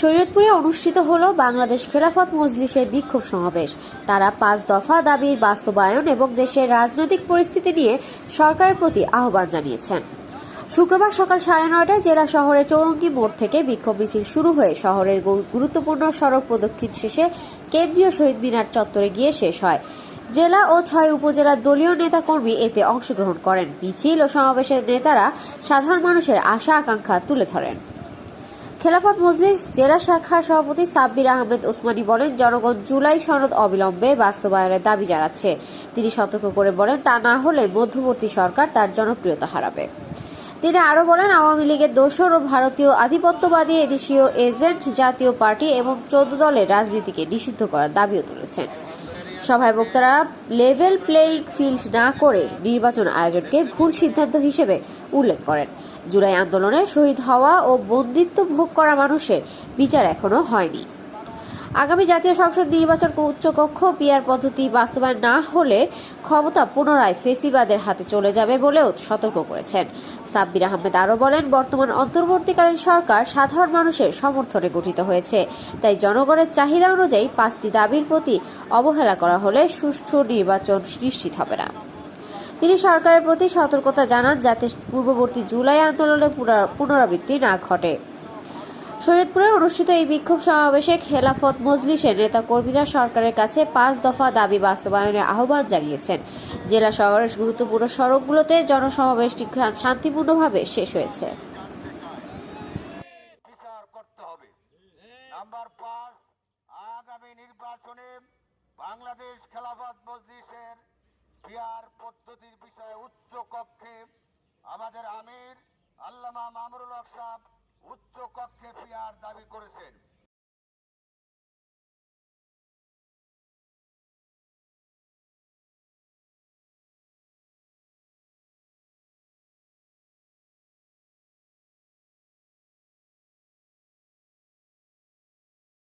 শরীয়তপুরে অনুষ্ঠিত হল বাংলাদেশ খেলাফত মজলিসের বিক্ষোভ সমাবেশ। তারা পাঁচ দফা দাবির বাস্তবায়ন এবং দেশের রাজনৈতিক পরিস্থিতি নিয়ে সরকারের প্রতি আহ্বান জানিয়েছেন। শুক্রবার সকাল সাড়ে নয়টায় জেলা শহরের চৌরঙ্গি মোড় থেকে বিক্ষোভ মিছিল শুরু হয়ে শহরের গুরুত্বপূর্ণ সড়ক প্রদক্ষিণ শেষে কেন্দ্রীয় শহীদ মিনার চত্বরে গিয়ে শেষ হয়। জেলা ও ছয় উপজেলার দলীয় নেতাকর্মী এতে অংশগ্রহণ করেন। মিছিল ও সমাবেশের নেতারা সাধারণ মানুষের আশা আকাঙ্ক্ষা তুলে ধরেন। খেলাফত মজলিস জেলা শাখার সভাপতি সাব্বির আহমেদ ওসমানী বলেন, জনগণ জুলাই সনদ অবিলম্বে বাস্তবায়নের দাবি জানাচ্ছে। তিনি সতর্ক করে বলেন, তা না হলে মধ্যবর্তী সরকার তার জনপ্রিয়তা হারাবে। তিনি আরও বলেন, আওয়ামী লীগের দোসর ও ভারতীয় আধিপত্যবাদী এদেশীয় এজেন্ট, জাতীয় পার্টি এবং চোদ্দ দলের রাজনীতিকে নিষিদ্ধ করার দাবিও তুলেছেন। সভায় বক্তারা লেভেল প্লেইং ফিল্ড না করে নির্বাচন আয়োজনকে ভুল সিদ্ধান্ত হিসেবে উল্লেখ করেন। জুলাই আন্দোলনে শহীদ হওয়া ও বন্দিত্ব ভোগ করা মানুষের বিচার এখনও হয়নি। আগামী জাতীয় সংসদ নির্বাচন উচ্চকক্ষ পিয়ার পদ্ধতি বাস্তবায়ন না হলে ক্ষমতা পুনরায় ফেসিবাদের হাতে চলে যাবে বলেও সতর্ক করেছেন। সাব্বির আহমেদ আরও বলেন, বর্তমান অন্তর্বর্তীকালীন সরকার সাধারণ মানুষের সমর্থনে গঠিত হয়েছে। তাই জনগণের চাহিদা অনুযায়ী পাঁচটি দাবির প্রতি অবহেলা করা হলে সুষ্ঠু নির্বাচন নিশ্চিত হবে না। তিনি সরকারের প্রতি সতর্কতা জানান যাতে পূর্ববর্তী জুলাই আন্দোলনের পুনরাবৃত্তি না ঘটে। শরীয়তপুরে অনুষ্ঠিত এই বিক্ষোভ সমাবেশে খেলাফত মজলিসের নেতা কর্মীরা সরকারের কাছে পাঁচ দফা দাবি বাস্তবায়নের আহ্বান জানিয়েছেন। জেলা শহরের গুরুত্বপূর্ণ সড়কগুলোতে জনসমাবেশটি শান্তিপূর্ণভাবে শেষ হয়েছে। বাংলাদেশ খেলাফত মজলিসের আমাদের আমির আল্লামা মামরুল হক সাহেব উচ্চ কক্ষে ফিয়ার দাবি করেছেন।